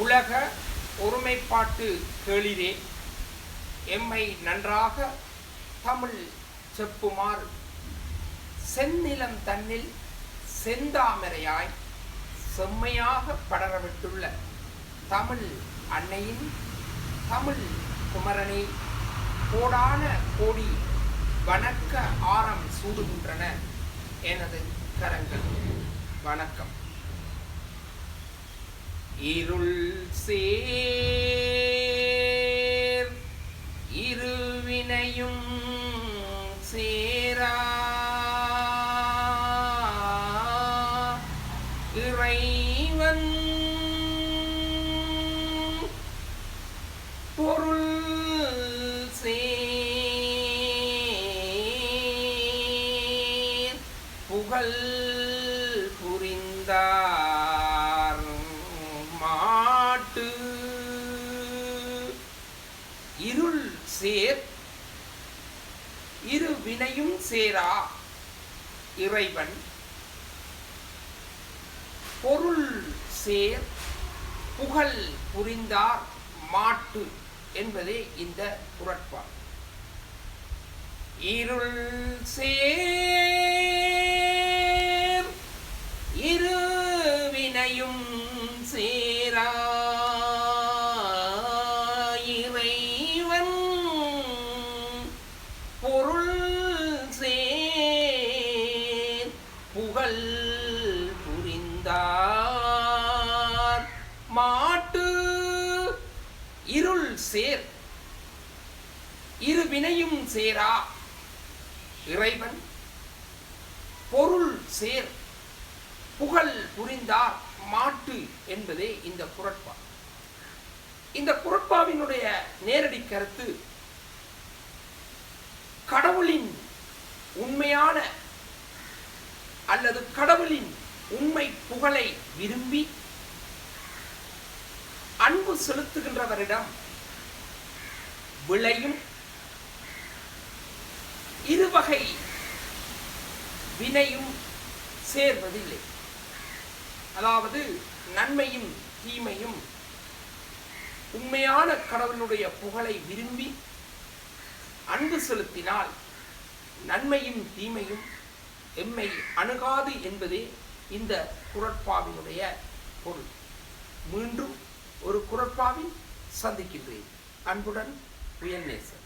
உலக ஒருமைப்பாட்டு கேளிரே எம்மை நன்றாக தமிழ் செப்புமாறு செந்நிலம் தன்னில் செந்தாமரையாய் செம்மையாக படரவிட்டுள்ள தமிழ் அன்னையின் தமிழ் குமரனை கோடான கோடி வணக்க ஆரம் சூடுகின்றன. எனது கரங்கள். வணக்கம். இருள் சேர். இருவினையும் சேரா. இறைவன் பொருள் சேர். புகழ் புரிந்தார். இருள் சேர் இரு வினையும் சேரா. இறைவன் பொருள் சேர் புகழ் புரிந்தார் மாட்டு என்பதே இந்த குரட்பா இருள் சேர் அறிந்தார் மாட்டு இருள் சேர். இரு வினையும் சேரா. இறைவன் பொருள் சேர். புகழ் புரிந்தார். மாட்டு என்பதே இந்த குரட்பா இந்த குரட்பாவினுடைய நேரடி கருத்து கடவுளின் உண்மையான அல்லது கடவுளின் உண்மை புகழை விரும்பி அன்பு செலுத்துகின்றவரிடம் விளையும் இருவகை வினையும் சேர்வதில்லை. அதாவது நன்மையும் தீமையும் உண்மையான கடவுளுடைய புகழை விரும்பி அன்பு செலுத்தினால் நன்மையும் தீமையும் எம்மை அணுகாது என்பதே இந்த குரட்பாவினுடைய பொருள். மீண்டும் ஒரு குரட்பாவில் சந்திக்கின்றேன். அன்புடன் உயர்நேசன்